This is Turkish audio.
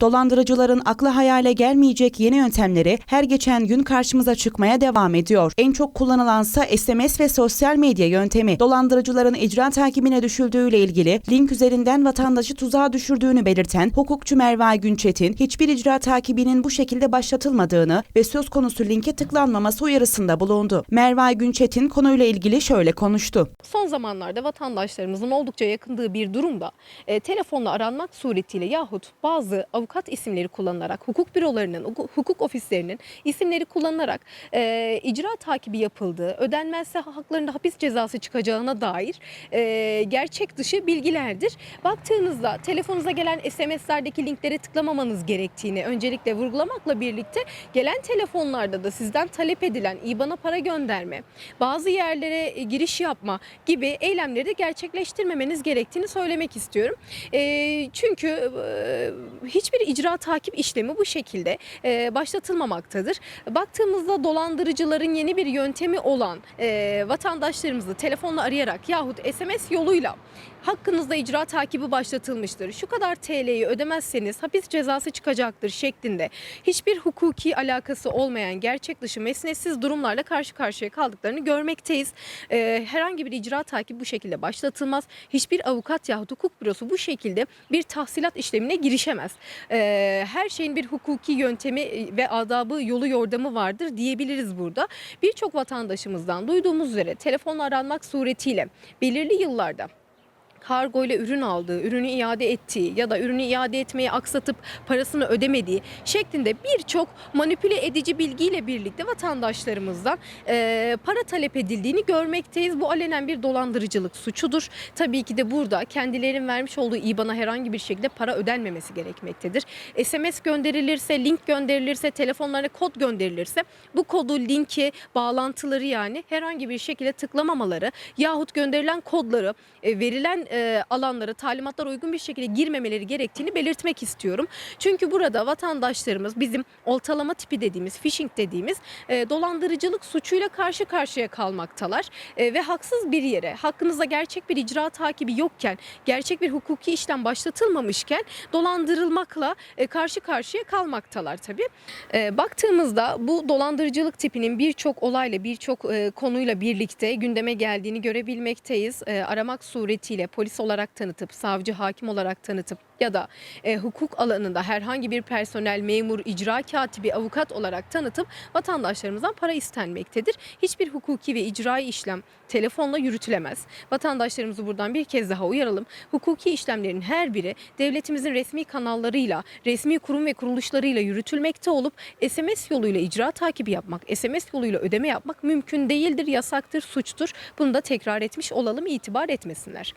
Dolandırıcıların akla hayale gelmeyecek yeni yöntemleri her geçen gün karşımıza çıkmaya devam ediyor. En çok kullanılansa SMS ve sosyal medya yöntemi. Dolandırıcıların icra takibine düşüldüğüyle ilgili link üzerinden vatandaşı tuzağa düşürdüğünü belirten hukukçu Merve Günçetin, hiçbir icra takibinin bu şekilde başlatılmadığını ve söz konusu linke tıklanmaması uyarısında bulundu. Merve Günçetin konuyla ilgili şöyle konuştu. Son zamanlarda vatandaşlarımızın oldukça yakındığı bir durumda e, telefonla aranmak suretiyle yahut bazı avukat isimleri kullanılarak, hukuk bürolarının, huku- hukuk ofislerinin isimleri kullanılarak e, icra takibi yapıldığı, ödenmezse haklarında hapis cezası çıkacağına dair e, gerçek dışı bilgilerdir. Baktığınızda telefonunuza gelen SMS'lerdeki linklere tıklamamanız gerektiğini öncelikle vurgulamakla birlikte gelen telefonlarda da sizden talep edilen IBAN'a para gönderme, bazı yerlere e, giriş yapma gibi eylemleri de gerçekleştirmemeniz gerektiğini söylemek istiyorum. E, çünkü e, hiçbir icra takip işlemi bu şekilde e, başlatılmamaktadır. Baktığımızda dolandırıcıların yeni bir yöntemi olan e, vatandaşlarımızı telefonla arayarak yahut SMS yoluyla hakkınızda icra takibi başlatılmıştır. Şu kadar TL'yi ödemezseniz hapis cezası çıkacaktır şeklinde hiçbir hukuki alakası olmayan gerçek dışı mesnetsiz durumlarla karşı karşıya kaldıklarını görmekteyiz. Ee, herhangi bir icra takibi bu şekilde başlatılmaz. Hiçbir avukat yahut hukuk bürosu bu şekilde bir tahsilat işlemine girişemez. Ee, her şeyin bir hukuki yöntemi ve adabı, yolu, yordamı vardır diyebiliriz burada. Birçok vatandaşımızdan duyduğumuz üzere telefonla aranmak suretiyle belirli yıllarda kargo ile ürün aldığı, ürünü iade ettiği ya da ürünü iade etmeyi aksatıp parasını ödemediği şeklinde birçok manipüle edici bilgiyle birlikte vatandaşlarımızdan e, para talep edildiğini görmekteyiz. Bu alenen bir dolandırıcılık suçudur. Tabii ki de burada kendilerinin vermiş olduğu IBAN'a herhangi bir şekilde para ödenmemesi gerekmektedir. SMS gönderilirse, link gönderilirse, telefonlarına kod gönderilirse bu kodu, linki, bağlantıları yani herhangi bir şekilde tıklamamaları yahut gönderilen kodları verilen e, alanlara talimatlara uygun bir şekilde girmemeleri gerektiğini belirtmek istiyorum. Çünkü burada vatandaşlarımız bizim oltalama tipi dediğimiz, phishing dediğimiz e, dolandırıcılık suçuyla karşı karşıya kalmaktalar E, ve haksız bir yere hakkınızda gerçek bir icra takibi yokken, gerçek bir hukuki işlem başlatılmamışken dolandırılmakla e, karşı karşıya kalmaktalar tabii. E, baktığımızda bu dolandırıcılık tipinin birçok olayla, birçok e, konuyla birlikte gündeme geldiğini görebilmekteyiz. E, aramak suretiyle polis olarak tanıtıp, savcı, hakim olarak tanıtıp ya da e, hukuk alanında herhangi bir personel, memur, icra katibi, avukat olarak tanıtıp vatandaşlarımızdan para istenmektedir. Hiçbir hukuki ve icrai işlem telefonla yürütülemez. Vatandaşlarımızı buradan bir kez daha uyaralım. Hukuki işlemlerin her biri devletimizin resmi kanallarıyla, resmi kurum ve kuruluşlarıyla yürütülmekte olup SMS yoluyla icra takibi yapmak, SMS yoluyla ödeme yapmak mümkün değildir, yasaktır, suçtur. Bunu da tekrar etmiş olalım, itibar etmesinler.